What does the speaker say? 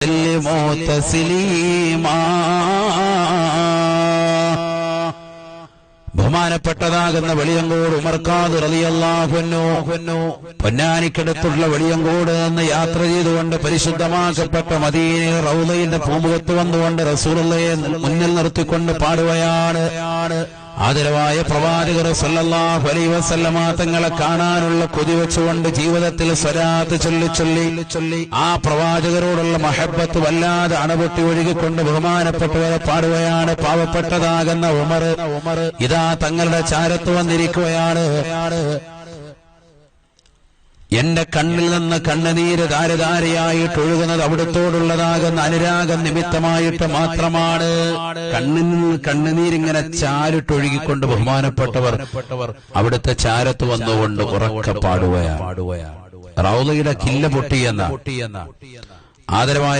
وسلموا تسليما ബഹുമാനപ്പെട്ടതാകുന്ന വെളിയങ്കോട് ഉമർക്കാത് റളിയല്ലാഹുന്നു പൊന്നാനിക്കടുത്തുള്ള വെളിയങ്കോട് നിന്ന് യാത്ര ചെയ്തുകൊണ്ട് പരിശുദ്ധമാക്കപ്പെട്ട മദീനയിൽ റൗലയുടെ പൂമുഖത്ത് വന്നുകൊണ്ട് റസൂലുള്ളയെ മുന്നിൽ നിർത്തിക്കൊണ്ട് പാടുകയാണ് ആദരവായ പ്രവാചകർ സല്ലല്ലാഹു അലൈഹി വസല്ലമ തങ്ങളെ കാണാനുള്ള കൊതി വെച്ചുകൊണ്ട് ജീവിതത്തിൽ സ്വരാത്ത് ചൊല്ലി ചൊല്ലി ചൊല്ലി ആ പ്രവാചകരോടുള്ള മഹബത്ത് വല്ലാതെ അണപൊട്ടി ഒഴുകിക്കൊണ്ട് ബഹുമാനപ്പെട്ടവരെ പാടുകയാണ്. പാവപ്പെട്ടതാകുന്ന ഉമർ ഉമർ. ഇതാ തങ്ങളുടെ ചാരത്ത് വന്നിരിക്കുകയാണ്. എന്റെ കണ്ണിൽ നിന്ന് കണ്ണുനീര് ധാരധാരയായിട്ട് ഒഴുകുന്നത് അവിടുത്തോടുള്ളതാകുന്ന അനുരാഗം നിമിത്തമായിട്ട് മാത്രമാണ്. കണ്ണിൽ നിന്ന് കണ്ണുനീരിങ്ങനെ ചാലിട്ടൊഴുകിക്കൊണ്ട് ബഹുമാനപ്പെട്ടവർ അവിടുത്തെ ചാരത്ത് വന്നുകൊണ്ട് ഉറക്കെ പാടുകയാണ്. റൗലയുടെ കില്ല പൊട്ടിയെന്ന ആദരവായ